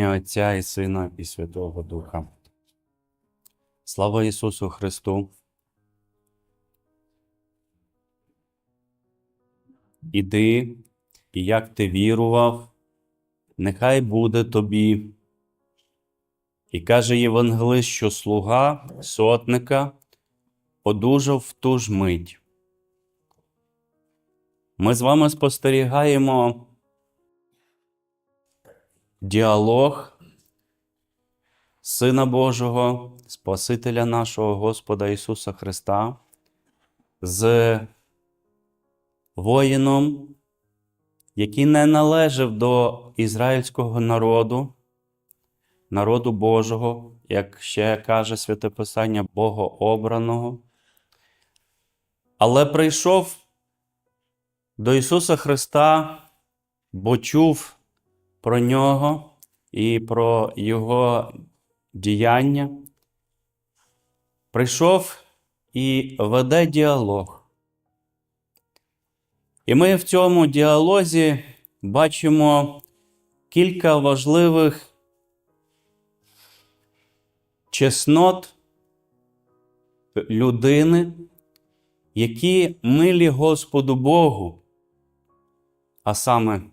ім'я Отця і Сина, і Святого Духа. Слава Ісусу Христу! Іди, і як ти вірував, нехай буде тобі. І каже Євангелист, що слуга сотника одужав в ту ж мить. Ми з вами спостерігаємо діалог Сина Божого, Спасителя нашого Господа Ісуса Христа з воїном, який не належав до ізраїльського народу, народу Божого, як ще каже Святе Писання, Богообраного, але прийшов до Ісуса Христа, бо чув про Нього і про Його діяння. Прийшов і веде діалог. І ми в цьому діалозі бачимо кілька важливих чеснот людини, які милі Господу Богу, а саме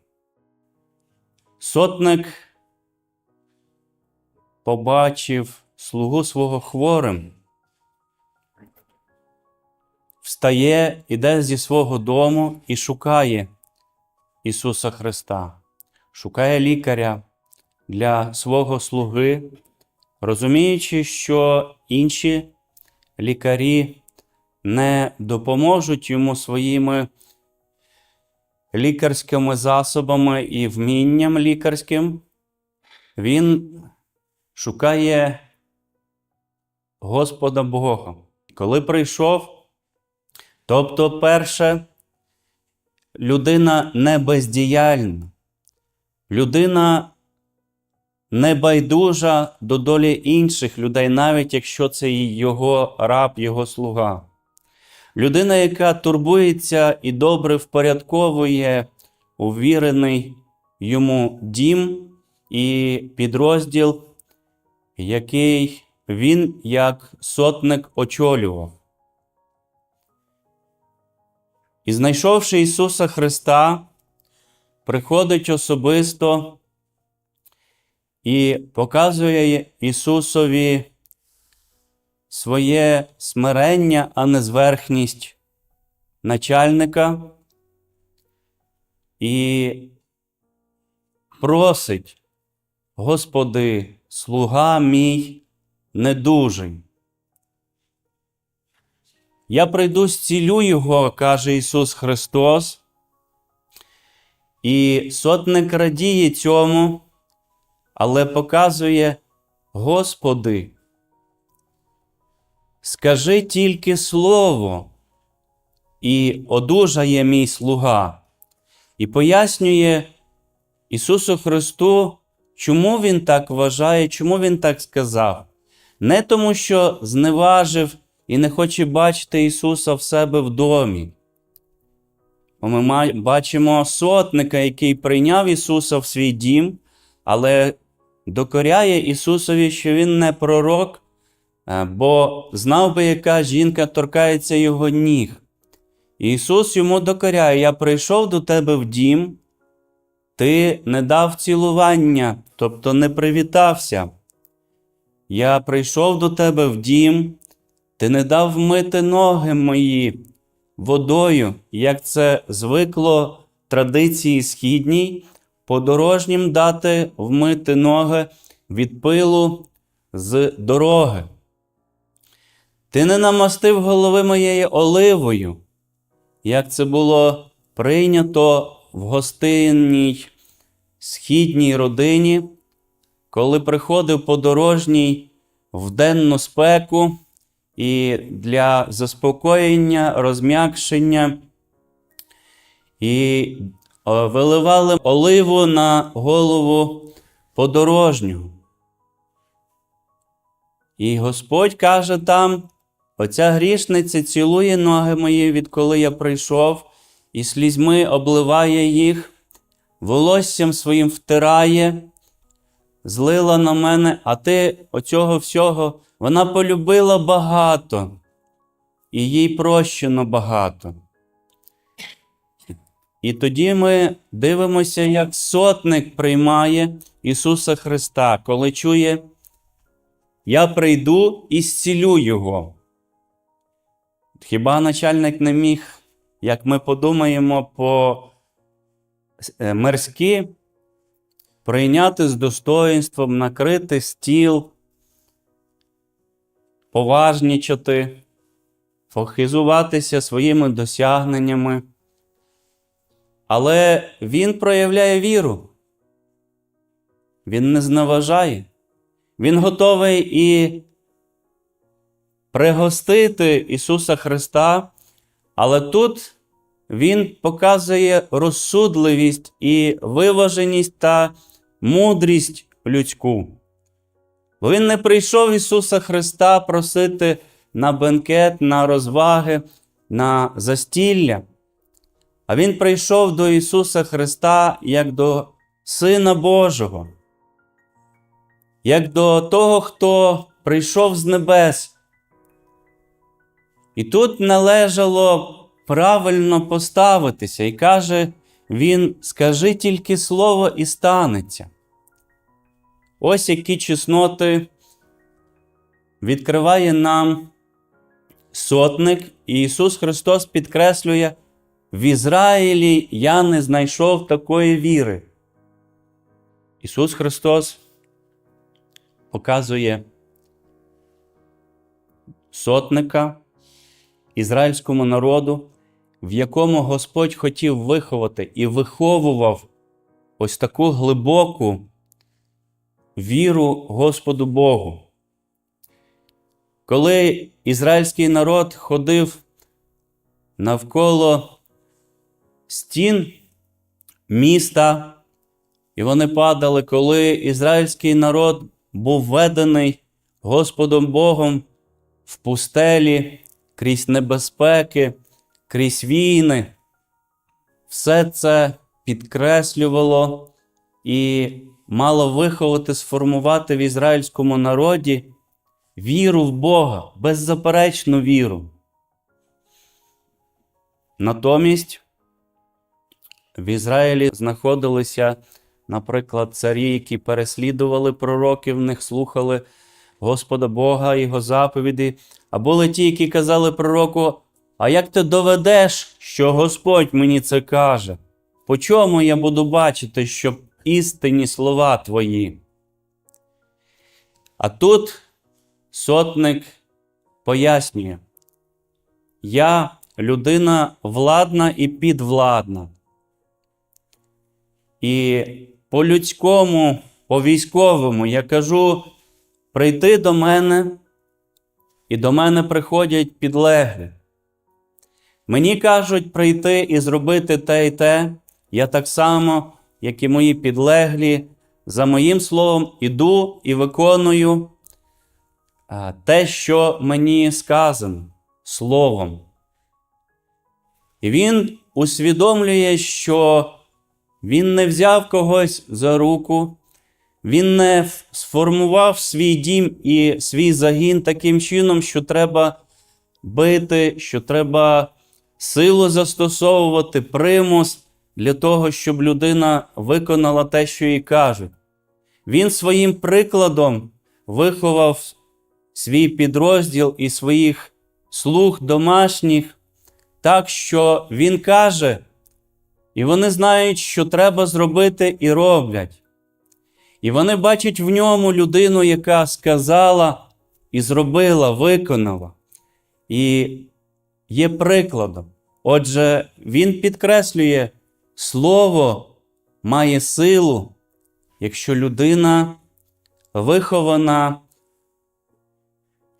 сотник побачив слугу свого хворим, встає, іде зі свого дому і шукає Ісуса Христа, шукає лікаря для свого слуги, розуміючи, що інші лікарі не допоможуть йому своїми лікарськими засобами і вмінням лікарським, він шукає Господа Бога. Коли прийшов, тобто, перше, людина не бездіяльна, людина не байдужа до долі інших людей, навіть якщо це його раб, його слуга. Людина, яка турбується і добре впорядковує увірений йому дім і підрозділ, який він як сотник очолював. І знайшовши Ісуса Христа, приходить особисто і показує Ісусові своє смирення, а не зверхність начальника і просить, Господи, слуга мій недужий. Я прийду зцілю його, каже Ісус Христос, і сотник радіє цьому, але показує, Господи, скажи тільки слово, і одужає мій слуга, і пояснює Ісусу Христу, чому Він так вважає, чому Він так сказав. Не тому, що зневажив і не хоче бачити Ісуса в себе в домі. Бо ми бачимо сотника, який прийняв Ісуса в свій дім, але докоряє Ісусові, що Він не пророк, бо знав би, яка жінка торкається Його ніг. Ісус йому докоряє: Я прийшов до тебе в дім, ти не дав цілування, тобто не привітався. Я прийшов до тебе в дім, ти не дав вмити ноги мої водою, як це звикло традиції східній, подорожнім дати вмити ноги від пилу з дороги. Ти не намастив голови моєї оливою, як це було прийнято в гостинній східній родині, коли приходив подорожній в денну спеку і для заспокоєння, розм'якшення, і виливали оливу на голову подорожнього. І Господь каже там: оця грішниця цілує ноги мої, відколи я прийшов, і слізьми обливає їх, волоссям своїм втирає, злила на мене, а ти оцього всього, вона полюбила багато, і їй прощено багато. І тоді ми дивимося, як сотник приймає Ісуса Христа, коли чує, я прийду і зцілю Його. Хіба начальник не міг, як ми подумаємо по е, мирськи, прийняти з достоїнством, накрити стіл, поважнічати, похизуватися своїми досягненнями. Але він проявляє віру. Він не зневажає. Він готовий і пригостити Ісуса Христа, але тут Він показує розсудливість і виваженість та мудрість людську. Бо Він не прийшов Ісуса Христа просити на бенкет, на розваги, на застілля. А Він прийшов до Ісуса Христа як до Сина Божого, як до того, хто прийшов з небес. І тут належало правильно поставитися, і каже він: скажи тільки слово і станеться. Ось які чесноти відкриває нам сотник, і Ісус Христос підкреслює, в Ізраїлі я не знайшов такої віри. Ісус Христос показує сотника ізраїльському народу, в якому Господь хотів виховати і виховував ось таку глибоку віру Господу Богу. Коли ізраїльський народ ходив навколо стін міста, і вони падали, коли ізраїльський народ був введений Господом Богом в пустелі, крізь небезпеки, крізь війни, все це підкреслювало і мало виховати, сформувати в ізраїльському народі віру в Бога, беззаперечну віру. Натомість в Ізраїлі знаходилися, наприклад, царі, які переслідували пророків, в них слухали Господа Бога, Його заповіді, а були ті, які казали пророку: А як ти доведеш, що Господь мені це каже? По чому я буду бачити, що істинні слова твої? А тут сотник пояснює: Я людина владна і підвладна. І по людському, по військовому я кажу прийти до мене, і до мене приходять підлеглі. Мені кажуть прийти і зробити те і те, я так само, як і мої підлеглі, за моїм словом іду і виконую те, що мені сказано словом. І він усвідомлює, що він не взяв когось за руку, він не сформував свій дім і свій загін таким чином, що треба бити, що треба силу застосовувати, примус для того, щоб людина виконала те, що їй кажуть. Він своїм прикладом виховав свій підрозділ і своїх слуг домашніх, так що він каже, і вони знають, що треба зробити, і роблять. І вони бачать в ньому людину, яка сказала і зробила, виконала. І є прикладом. Отже, він підкреслює, слово має силу, якщо людина вихована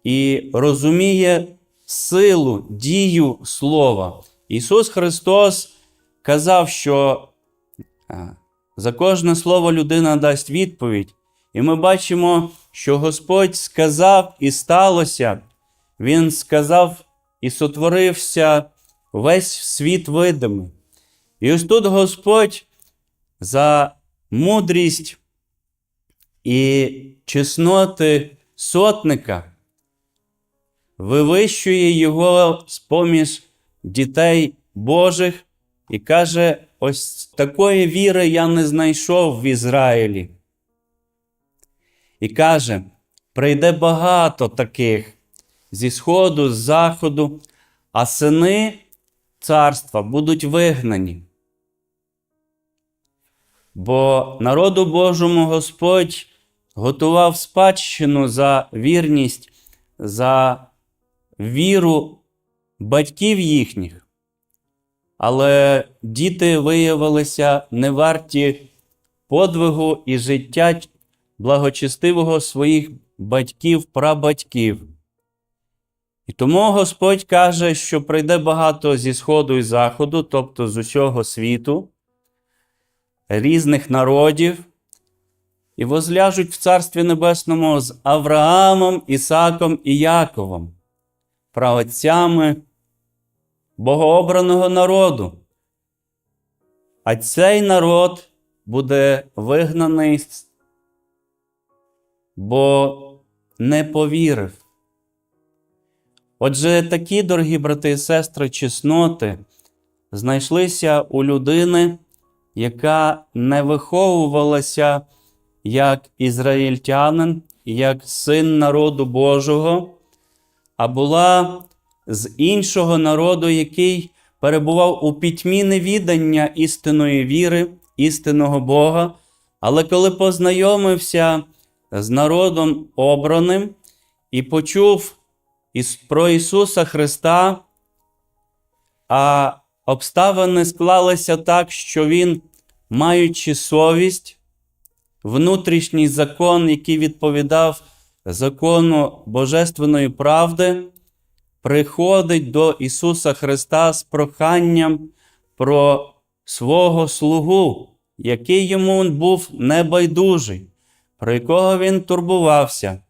і розуміє силу, дію слова. Ісус Христос казав, що за кожне слово людина дасть відповідь. І ми бачимо, що Господь сказав і сталося. Він сказав і сотворився весь світ видимий. І ось тут Господь за мудрість і чесноти сотника вивищує його з поміж дітей Божих і каже: ось такої віри я не знайшов в Ізраїлі. І каже: прийде багато таких зі сходу, з заходу, а сини царства будуть вигнані. Бо народу Божому Господь готував спадщину за вірність, за віру батьків їхніх. Але діти виявилися не варті подвигу і життя благочестивого своїх батьків, прабатьків. І тому Господь каже, що прийде багато зі сходу і заходу, тобто з усього світу, різних народів, і возляжуть в Царстві Небесному з Авраамом, Ісаком і Яковом, праотцями богообраного народу. А цей народ буде вигнаний, бо не повірив. Отже, такі, дорогі брати і сестри, чесноти знайшлися у людини, яка не виховувалася як ізраїльтянин, як син народу Божого, а була з іншого народу, який перебував у пітьмі невідання істинної віри, істинного Бога. Але коли познайомився з народом обраним і почув про Ісуса Христа, а обставини склалися так, що Він, маючи совість, внутрішній закон, який відповідав закону Божественної правди, приходить до Ісуса Христа з проханням про свого слугу, який йому був небайдужий, про якого він турбувався.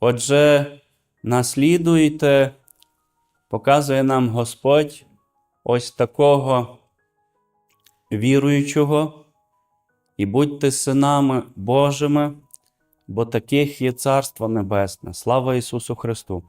Отже, наслідуйте, показує нам Господь ось такого віруючого, і будьте синами Божими, бо таких є Царство Небесне. Слава Ісусу Христу!